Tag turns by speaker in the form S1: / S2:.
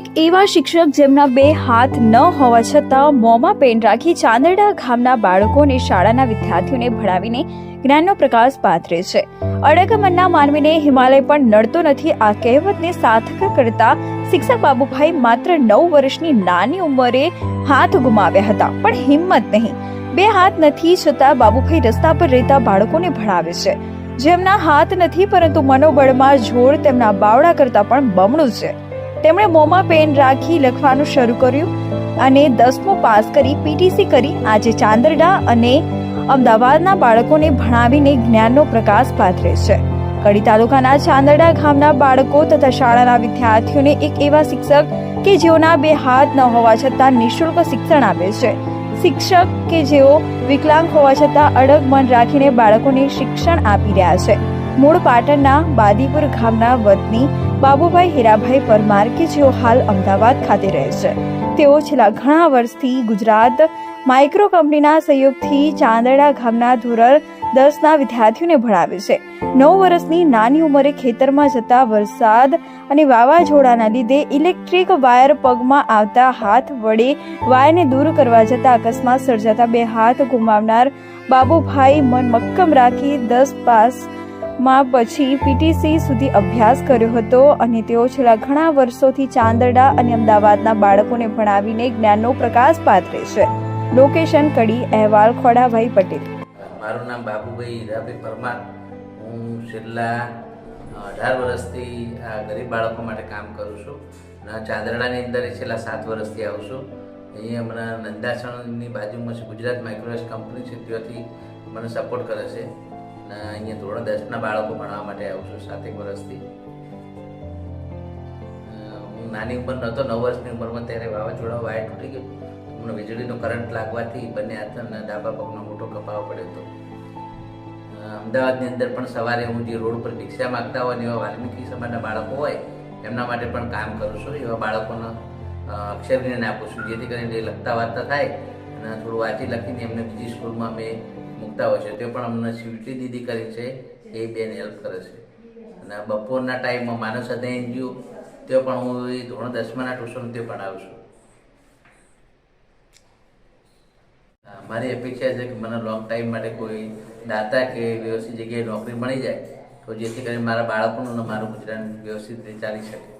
S1: એક એવા શિક્ષક જેમના બે હાથ ન હોવા છતાં મોંમાં પેન રાખી ચાંદરડા ગામના બાળકોને શાળાના વિદ્યાર્થીઓને ભણાવીને જ્ઞાનનો પ્રકાશ પાથરે છે. અડગ મનના માનવીને હિમાલય પણ નડતો નથી. આ કહેવતને સાર્થક કરતા શિક્ષક બાબુભાઈ માત્ર નવ વર્ષની નાની ઉંમરે હાથ ગુમાવ્યા હતા, પણ હિંમત નહીં. બે હાથ નથી છતાં બાબુભાઈ રસ્તા પર રહેતા બાળકોને ભણાવે છે. જેમના હાથ નથી પરંતુ મનોબળમાં જોર તેમના બાવડા કરતાં પણ બમણું છે. તેમણે મોંમાં પેન રાખી લખવાનું શરૂ કર્યું અને દસમું પાસ કરી પીટીસી કરી આજે ચાંદરડા અને અમદાવાદના બાળકોને ભણાવીને જ્ઞાનનો પ્રકાશ પાથરે છે. કડી તાલુકાના ચાંદરડા ગામના બાળકો તથા શાળાના વિદ્યાર્થીઓને એક એવા શિક્ષક કે જેઓના બે હાથ ન હોવા છતાં નિઃશુલ્ક શિક્ષણ આપે છે. શિક્ષક કે જેઓ વિકલાંગ હોવા છતાં અડગ મન રાખીને બાળકોને શિક્ષણ આપી રહ્યા છે. મૂળ પાટણના બાદીપુર ગામના વતની બાબુભાઈ હીરાભાઈ પરમાર કે જેઓ હાલ અમદાવાદ ખાતે રહે છે. તેઓ છેલ્લા ઘણા વર્ષથી ગુજરાત માઇક્રો કંપનીના સહયોગથી ચાંદડા ગામના ધોરણ દસના વિદ્યાર્થીઓને ભણાવે છે. નવ વર્ષની નાની ઉંમરે ખેતરમાં જતા વરસાદ અને વાવાઝોડાના લીધે ઇલેક્ટ્રિક વાયર પગમાં આવતા હાથ વડે વાયરને દૂર કરવા જતા અકસ્માત સર્જાતા બે હાથ ગુમાવનાર બાબુભાઈ મન મક્કમ રાખી દસ પાસ માં પછી પીટીસી સુધી અભ્યાસ કર્યો હતો અને તેઓ છેલ્લા ઘણા વર્ષોથી ચાંદરડા અને અમદાવાદના બાળકોને ભણાવીને જ્ઞાનનો પ્રકાશ પાથરે છે. લોકેશન કડી અહેવાલ ખોડાભાઈ પટેલ.
S2: મારું નામ બાબુભાઈ હીરાભાઈ પરમાર. હું છેલ્લા અઢાર વર્ષથી આ ગરીબ બાળકો માટે કામ કરું છું. અને ચાંદરડાની અંદર છેલ્લા સાત વર્ષથી આવું છું. અહીંયા હમણાં નંદાસણની બાજુમાં છે ગુજરાત માઇક્રોવેસ કંપની છે, ત્યાંથી મને સપોર્ટ કરે છે. અહીંયા ધોરણ દસના બાળકો ભણવા માટે આવું છું, સાતેક વર્ષથી. હું નાની ઉંમર નહોતો, નવ વર્ષની ઉંમરમાં ત્યારે વાવાઝોડા વાયર તૂટી ગયું. મને વીજળીનો કરંટ લાગવાથી બંને હાથ અને ડાબા પગનો મોટો કપાવો પડ્યો હતો. અમદાવાદની અંદર પણ સવારે હું જે રોડ પર ભિક્ષા માગતા હોય એવા વાલ્મીકી સમાજના બાળકો હોય, એમના માટે પણ કામ કરું છું. એવા બાળકોને અક્ષર જ્ઞાન આપું છું. જેથી કરીને લખતા વાંચતા થાય અને થોડું વાંચી લખીને એમને બીજી સ્કૂલમાં મેં મૂકતા હોય છે. તે પણ અમને શિવટી દીદી કરી છે. એ બેન હેલ્પ કરે છે. અને બપોરના ટાઈમમાં માનવ સદય એનજીઓ, તે પણ હું એ ધોરણ દસમાના ટ્યુશન તે ભણાવું છું. મારી અપેક્ષા છે કે મને લોંગ ટાઈમ માટે કોઈ દાતા કે વ્યવસ્થિત જગ્યાએ નોકરી મળી જાય, તો જેથી કરીને મારા બાળકોનું અને મારું ગુજરાન વ્યવસ્થિત રીતે ચાલી શકે.